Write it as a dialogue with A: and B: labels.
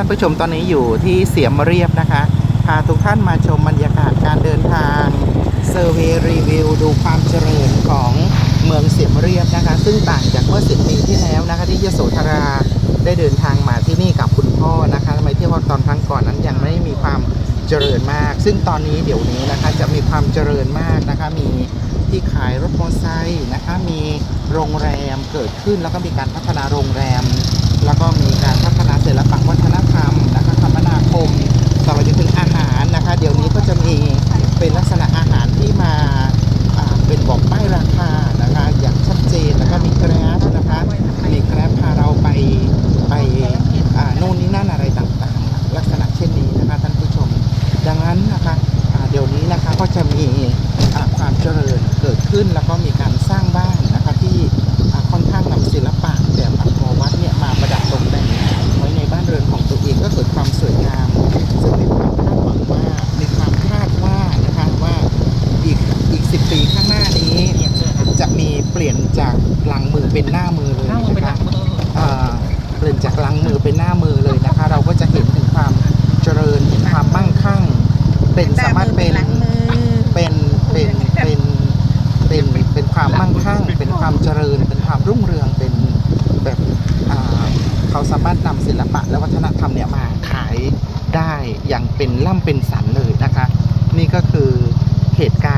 A: ท่านผู้ชมตอนนี้อยู่ที่เสียมเรียบนะคะ พาทุกท่านมาชมบรรยากาศการเดินทางเซอร์เวย์รีวิวดูความเจริญของเมืองเสียมเรียบนะคะ ซึ่งต่างจากเมื่อสิบปีที่แล้วนะคะ ที่ยโสธราได้เดินทางมาที่นี่กับคุณพ่อนะคะทำไมเที่ยวว่าตอนครั้งก่อนนั้นยังไม่มีความเจริญมาก ซึ่งตอนนี้เดี๋ยวนี้นะคะจะมีความเจริญมากนะคะ มีที่ขายรถมอเตอร์ไซค์นะคะ มีโรงแรมเกิดขึ้นแล้วก็มีการพัฒนาโรงแรม โน่นนี่นั่นอะไรต่างๆ ลักษณะเช่นนี้นะคะท่านผู้ชม ดังนั้นนะคะเดี๋ยวนี้นะคะก็จะมีความเจริญเกิดขึ้นแล้วก็มีการสร้างบ้าน อเป็นหน้ามือเลยนะคะ เราก็จะเห็นถึงความเจริญเห็นความมั่งคั่ง เป็นสามารถเป็น
B: หลังมือ
A: เป็นเป็นเป็นเป็นเป็นความมั่งคั่ง เป็นความเจริญ เป็นความรุ่งเรืองเป็นแบบอ่าเขาสามารถนำศิลปะและวัฒนธรรมเนี่ยมาขายได้อย่างเป็นล่ำเป็นสันเลยนะคะ นี่ก็คือเหตุการณ์